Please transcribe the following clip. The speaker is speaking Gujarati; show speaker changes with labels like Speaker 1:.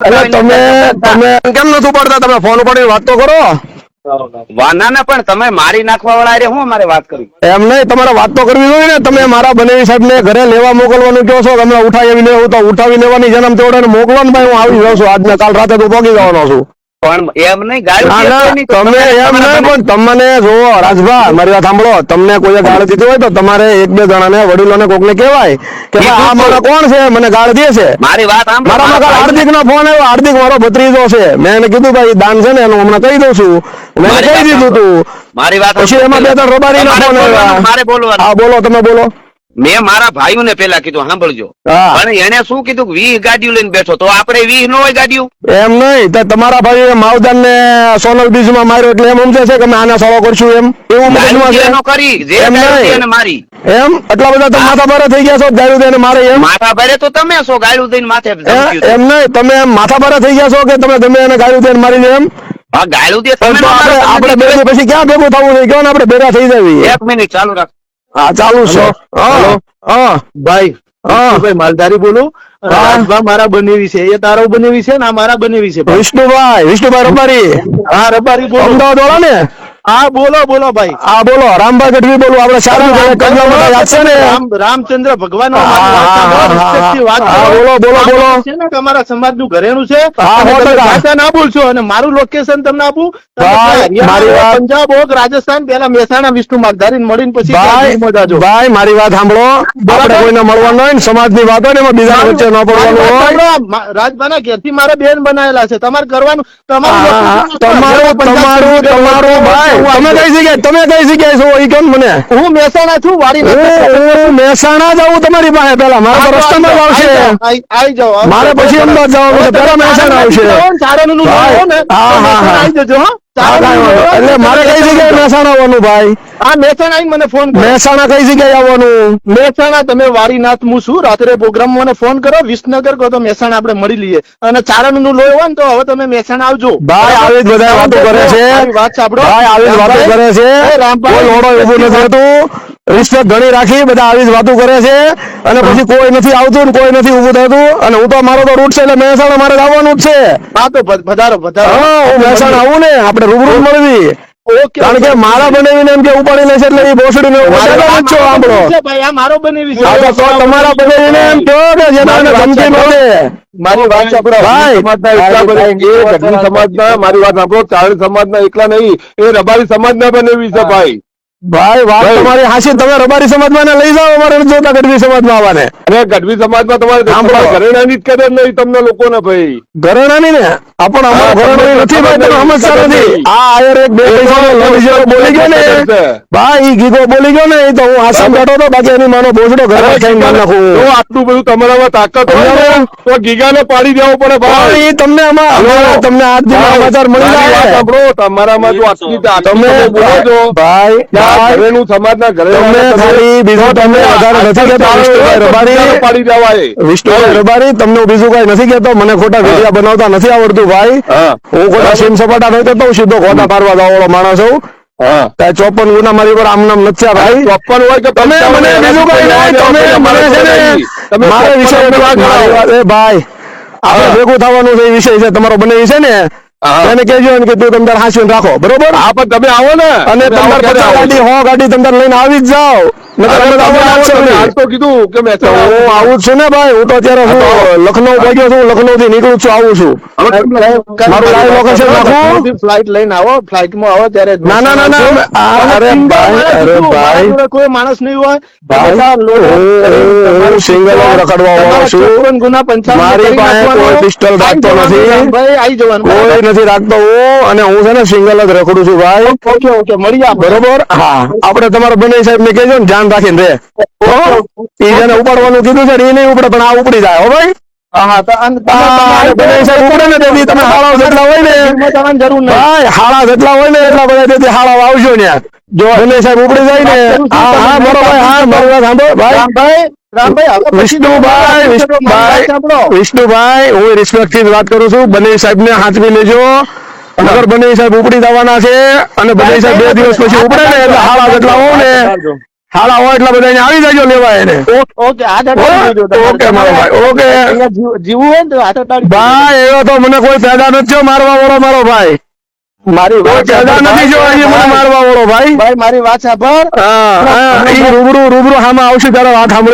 Speaker 1: એટલે તમે તમે કેમ નથી પડતા તમે ફોન ઉપાડીને વાત તો કરો.
Speaker 2: વા- ના ના પણ તમે મારી નાખવા વાળા હારે હું અમારે વાત કરી?
Speaker 1: એમ નહીં તમારે વાત તો કરવી હોય ને. તમે મારા બનેવી સાહેબ ને ઘરે લેવા મોકલવાનું કહો છો તમે ઉઠાવી લેવું તો ઉઠાવી લેવાની જન્મ તેવડે મોકલવાનું ભાઈ હું આવી જાઉં છું. આજને કાલ રાતે તો પહોંચી જવાનો છું.
Speaker 2: પણ એમ નહીં તો
Speaker 1: તમે એમ નહીં પણ તમને જોવો રાજભા મારી વાત સાંભળો તમને કોઈ ગાળ દીધી હોય તો તમારે એક બે જણાને વડીલોને કોકને કહેવાય કે આ મારો કોણ છે? મને ગાળ દે છે.
Speaker 2: મારી વાત સાંભળો.
Speaker 1: મારામાં કાલ હાર્દિક નો ફોન આવ્યો હાર્દિક મારો ભત્રીજો છે. મેં એને કીધું ભાઈ દાન છે ને એનું હમણાં કહી દઉં છું. મેં
Speaker 2: મારી
Speaker 1: કહી દીધું તું.
Speaker 2: મારી વાત
Speaker 1: પછી એમાં બે ત્રણ
Speaker 2: રોબારી
Speaker 1: ફોન
Speaker 2: મારે બોલવાનું.
Speaker 1: હા બોલો તમે બોલો.
Speaker 2: મેં મારા ભાઈઓને પેલા કીધું સાંભળજો. પણ એને શું કીધું કે વીસ ગાડીઓ લઈને બેઠો તો આપણે વીસ નો હોય ગાડીઓ?
Speaker 1: એમ નહીં તો તમારા ભાઈ માવદાન ને સોનલ બીજમાં માર્યો એટલે એમ સમજે છે કે અમે આના સાળો કરશું એમ. એવું મગજમાં
Speaker 2: કરી જે મારી.
Speaker 1: એમ? એટલા બધા તમે માથા ભારે થઈ ગયા છો ગાયું દઈને મારે એમ?
Speaker 2: માથા ભરે તો તમે છો ગાડું દઈને માથે.
Speaker 1: એમ નહીં તમે માથા ભારે થઈ ગયા છો કે તમે ગમે એને ગાયું દઈને મારીને એમ?
Speaker 2: ગાડું દે તમે
Speaker 1: આપણે
Speaker 2: મારો, તમે
Speaker 1: પછી ક્યાં ભેગું થવું છે? કેવો ને આપણે ભેગા થઈ જવી
Speaker 2: એક મિનિટ ચાલુ રાખ.
Speaker 1: હા ચાલુ છે. હા. હા.
Speaker 3: ભાઈ
Speaker 1: હા.
Speaker 3: ભાઈ માલધારી બોલું? રાજભા મારા બનેવી છે. એ તારો બનેવી છે ને આ મારા બનેવી છે
Speaker 1: વિષ્ણુભાઈ વિષ્ણુભાઈ રબારી.
Speaker 3: હા રબારી બોલો.
Speaker 1: અમદાવાદ વાળા ને
Speaker 3: હા બોલો બોલો ભાઈ.
Speaker 1: હા બોલો. રામભાઈ ગઢવી બોલું. આપણે સારું છે ને?
Speaker 3: રામચંદ્ર ભગવાન
Speaker 1: બોલો, બોલો, બોલો.
Speaker 3: છે ને તમારા સમાજનું ઘરેણું છે. ભાષા ના બોલશો અને મારું લોકેશન તમને આપું. પંજાબ ઓક રાજસ્થાન પેલા મહેસાણા વિષ્ણુ માગધારી મળીને પછી
Speaker 1: ભાઈ
Speaker 3: જાજો.
Speaker 1: ભાઈ મારી વાત સાંભળો. આપણે કોઈને મળવાનું હોય ને સમાજની વાત હોય ને બીજા વચ્ચે ન પડવાનું હોય.
Speaker 3: રાજભાના ઘેરથી મારે બેન બનાયેલા છે. તમારે કરવાનું તમારું
Speaker 1: તમારું તમારું તમારું ભાઈ. તમે કઈ જગ્યાએ તમે કઈ જગ્યાએ છો? એ કેમ મને?
Speaker 3: હું મહેસાણા છું વાડી
Speaker 1: હું મહેસાણા જાઉં તમારી પાસે પેલા મારા રસ્તામાં આવશે.
Speaker 3: આવી જાવ
Speaker 1: મારે પછી અમદાવાદ જવાનું છે. પેલા મહેસાણા આવશે. ભાઈ, હા,
Speaker 3: આવી હા,
Speaker 1: હા. એટલે મારે કઈ જગ્યાએ મહેસાણા આવવાનું ભાઈ?
Speaker 3: હા મહેસાણા આવીને મને ફોન
Speaker 1: મહેસાણા કઈ જગ્યાએ આવવાનું?
Speaker 3: મહેસાણા તમે વાડીનાથ હું છું. રાત્રે પ્રોગ્રામ મને ફોન કરો. વિસનગર કહો તો મહેસાણા આપણે મળી લઈએ. અને ચારણનું લોહી હોય ને તો હવે તમે મહેસાણા આવજો.
Speaker 1: ભાઈ આવી બધા વાતો કરે છે.
Speaker 3: વાત સાંભળો.
Speaker 1: ભાઈ આવી વાતો કરે છે.
Speaker 3: રામભાઈ.
Speaker 1: લોડો ઊભું નથી થતું રિસ્પેક્ટ ઘણી રાખી બધા આવી જ વાતો કરે છે. અને પછી કોઈ નથી આવતું ને કોઈ નથી ઊભું થતું. અને હું તો મારો તો રૂટ છે એટલે મહેસાણા મારે આવવાનું જ છે.
Speaker 3: હા તો વધારો વધારો.
Speaker 1: હા હું મહેસાણા આવું ને આપણે રૂબરૂ મળવી. કારણ કે મારા બનાવીને એમ કે ઉપાડી લેશે એટલે એ ને
Speaker 3: મારો
Speaker 1: છો આંબળો
Speaker 3: છે ભાઈ આ મારો બનેવી
Speaker 1: તમારા બનાવીને એમ કહો કે જેને ધમકી મળે.
Speaker 3: મારી વાત સાંભળો.
Speaker 1: ભાઈ,
Speaker 4: સમાજના મારી વાત સાંભળો. ચારણ સમાજના એકલા નહીં. એ રબારી સમાજના બનેવી છે ભાઈ.
Speaker 1: ભાઈ વાત તમારી હાસી તમે રબારી સમાજમાં ને લઈ જાઓ અમારે જોતા ગઢવી સમાજમાં આવવાને.
Speaker 4: અને ગઢવી સમાજમાં તમારે ઘરેણાની જ કદર નહીં તમને લોકોને ભાઈ.
Speaker 1: ઘરેણાની ને? આપણ અમારા ઘરેણાની નથી ભાઈ તમે સમજતા નથી. આ આયર એક બે બોલી ગયો ને ભાઈ ગીગો બોલી ગયો ને એ તો હું આસામ બેઠો તો બાકી એની માનો ભોસડો ઘરે થઈને મારી નાખું.
Speaker 4: તો આટલું બધું તમારામાં તાકાત હોય ને તો ગીગાને પાડી દેવો પડે ભાઈ.
Speaker 1: તમને આમાં અમારા- તમને આજ સમાચાર મળી જાય.
Speaker 4: તમારામાં જો આટલી
Speaker 1: તમે
Speaker 4: બોલો
Speaker 1: ભાઈ
Speaker 4: સમાજના
Speaker 1: બીજું વધારે નથી કહેતા રબારી.
Speaker 4: પાડી દેવાય
Speaker 1: વિષ્ણુભાઈ રબારી તમને બીજું કઈ નથી કહેતો મને ખોટા વિડિયા બનાવતા નથી આવડતું ભાઈ.
Speaker 4: હું.
Speaker 1: ખોટા સીમ સપાટા થઈ કરતો સીધો ખોટા પારવા વાળો માણસ
Speaker 4: હું.
Speaker 1: ચોપન ગુના મારી પર આમ નામ નથી ભાઈ.
Speaker 4: ચોપન હોય કે
Speaker 1: તમે મને બીજું કઈ નહીં તમે મને છે ને વિષય મારી એ ભાઈ. આપણે. ભેગું થવાનું છે એ વિષય છે તમારો બને છે ને. એને કેજો ને કે તું તમદાર હાંસવીને રાખો. બરોબર?
Speaker 4: હા પણ તમે આવો ને.
Speaker 1: અને તમારે ગાડી હો ગાડી તમદાર લઈને આવી જ જાઓ.
Speaker 4: આવો
Speaker 1: છે
Speaker 4: આવું
Speaker 1: ને ભાઈ હું તો અત્યારે હું લખનઉ છું લખનઉ થી નીકળું છું આવું છું. મારું?
Speaker 3: ફ્લાઇટ લઈને આવો ફ્લાઇટમાં આવો ત્યારે
Speaker 1: ના ના ના અરે ભાઈ
Speaker 3: કોઈ માણસ નહીં હોય
Speaker 1: હું- જ રખડવા વાળો છું.
Speaker 3: ગુના પંચાવન
Speaker 1: મારી પાસે કોઈ પિસ્તોલ રાખતો નથી.
Speaker 3: ભાઈ આવી જવાનું
Speaker 1: કોઈ નથી રાખતો હું અને હું છે ને સિંગલ જ રખડું છું ભાઈ.
Speaker 3: ઓકે ઓકે આપણે.
Speaker 1: બરોબર? હા. આપણે તમારા બને સાહેબ ને કહેજો ને ધ્યાન રાખીને રે જેને ઉપાડવાનું કીધું છે એ નહીં ઉપડે પણ આ ઉપડી જાય હો ભાઈ? વિષ્ણુભાઈ હું રિસ્પેક્ટથી વાત કરું છું બને સાહેબ ને હાથવી લેજો. નગર બને સાહેબ ઉપડી જવાના છે અને બને સાહેબ બે દિવસ પછી ઉપડે ને એટલે હાળા જેટલા હોવ ને શાળા હોય એટલા બધા આવી જજો લેવા એને.
Speaker 3: ઓકે
Speaker 1: મારો ભાઈ, ઓકે.
Speaker 3: જીવવું હોય ને હાથ
Speaker 1: ભાઈ એવો તો મને કોઈ પેદા નથી મારવા વાળો મારો ભાઈ.
Speaker 3: મારી વાત
Speaker 1: નથી જો મને મારવા વાળો ભાઈ.
Speaker 3: ભાઈ મારી વાત સાંભળ.
Speaker 1: રૂબરૂ રૂબરૂ હામાં આવશે ત્યારે વાત સાંભળી